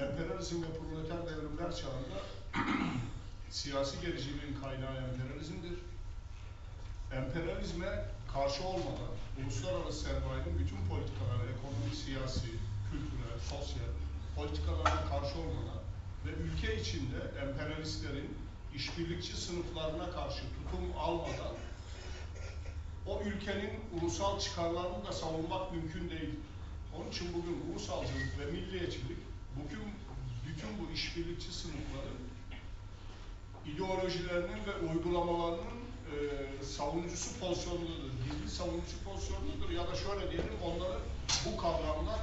emperyalizm ve proleter devrimler çağında siyasi gericiliğin kaynağı emperyalizmdir. Emperyalizme karşı olmadan uluslararası sermayenin bütün politikaları, ekonomi, siyasi, kültürel, sosyal politikalarına karşı olmadan ve ülke içinde emperyalistlerin işbirlikçi sınıflarına karşı tutum almadan o ülkenin ulusal çıkarlarını da savunmak mümkün değil. Onun için bugün ulusalcılık ve milliyetçilik bugün bütün bu işbirlikçi sınıfların ideolojilerinin ve uygulamalarının e, savunucusu pozisyonundadır. Gizli savunucu pozisyonundadır ya da şöyle diyelim onları bu kavramlar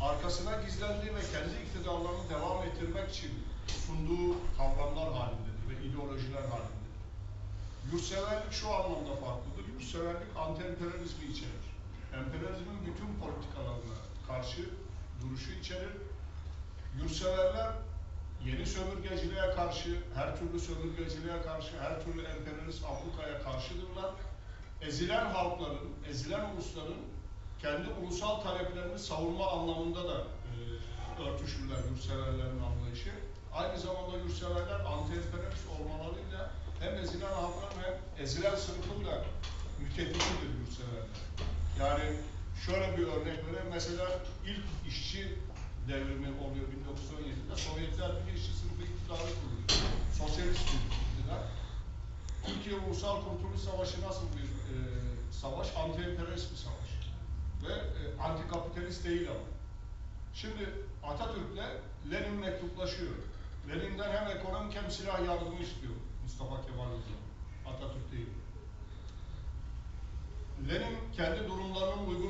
arkasına gizlendiği ve kendi iktidarlarını devam ettirmek için sunduğu kavramlar halindedir ve ideolojiler halindedir. Yurtseverlik şu anlamda farklıdır. Yurtseverlik anti-emperyalizmi içerir. Emperyalizmin bütün politikalarına karşı duruşu içerir. Yurtseverler yeni sömürgeciliğe karşı, her türlü sömürgeciliğe karşı, her türlü emperyalist ablukaya karşıdırlar. Ezilen halkların, ezilen ulusların kendi ulusal taleplerini savunma anlamında da e, örtüşürler yurtseverlerin anlayışı. Aynı zamanda yurtseverler anti-emperyalist olmalarıyla hem ezilen halkların hem ezilen sınıfın da müttefikidir yurtseverler. Yani şöyle bir örnek vereyim. Mesela ilk işçi devrimi oluyor 1917'de. Sovyetler bir işçi sınıfı iktidarı kuruluyor. Sosyalist bir iktidar. Türkiye Ulusal Kurtuluş Savaşı nasıl bir e, savaş? Anti-emperyalist bir savaş. Ve e, anti-kapitalist değil ama. Şimdi Atatürk'le Lenin mektuplaşıyor. Lenin'den hem ekonomik hem silah yardımı istiyor Mustafa Kemal Atatürk. Değil. Lenin kendi durumlarının uygun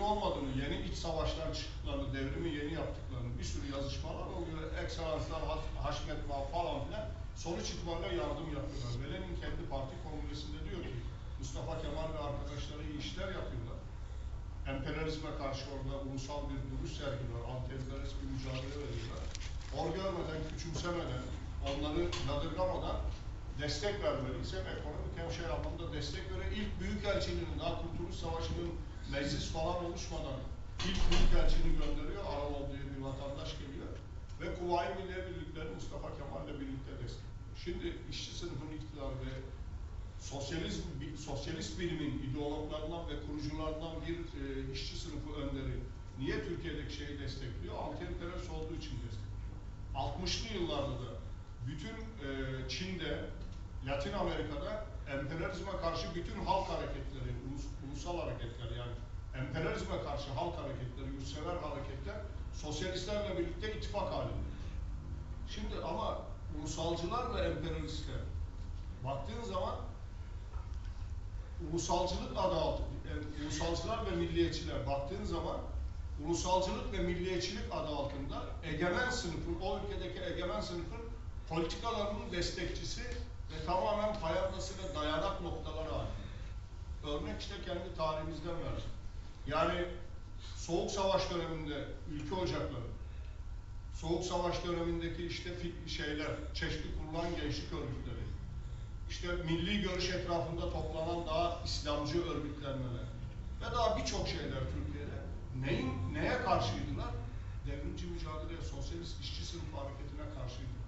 iç savaştan çıktıklarını, devrimi yeni yaptıklarını, bir sürü yazışmalar oluyor, ekselanslar, haşmet var falan filan. Sonuç itibariyle yardım yapıyorlar. Lenin kendi parti kongresinde diyor ki, Mustafa Kemal ve arkadaşları iyi işler yapıyorlar. Emperyalizme karşı orada ulusal bir duruş sergiliyorlar, anti-emperyalist bir mücadele veriyorlar. Hor görmeden, küçümsemeden, onları yadırgamadan destek vermeliysem ekonomik hem şey destek göre ilk büyük elçinin daha Kurtuluş Savaşı'nın meclis falan oluşmadan ilk büyük elçini gönderiyor. Aralov diye bir vatandaş geliyor. Ve Kuvayi Milliye Birlikleri Mustafa Kemal'le birlikte destekliyor. Şimdi işçi sınıfının iktidarı ve sosyalizm, sosyalist bilimin ideologlarından ve kurucularından bir e, işçi sınıfı önderi niye Türkiye'deki şeyi destekliyor? Anti-emperyalist olduğu için destekliyor. 60'lı yıllarda da bütün e, Çin'de Latin Amerika'da emperyalizme karşı bütün halk hareketleri, ulus, ulusal hareketler yani emperyalizme karşı halk hareketleri, yurtsever hareketler sosyalistlerle birlikte ittifak halinde. Şimdi ama ulusalcılar ve emperyalistler baktığın zaman ulusalcılık adı altında, yani ulusalcılar ve milliyetçiler baktığın zaman ulusalcılık ve milliyetçilik adı altında egemen sınıfın, o ülkedeki egemen sınıfın politikalarının destekçisi ve tamamen payandası ve dayanak noktaları halinde. Örnek işte kendi tarihimizden verdim. Yani Soğuk Savaş döneminde ülke ocakları, Soğuk Savaş dönemindeki işte şeyler, çeşitli kurulan gençlik örgütleri, işte milli görüş etrafında toplanan daha İslamcı örgütlenmeler ve daha birçok şeyler Türkiye'de neyin neye karşıydılar? Devrimci mücadeleye, sosyalist işçi sınıf hareketine karşıydılar.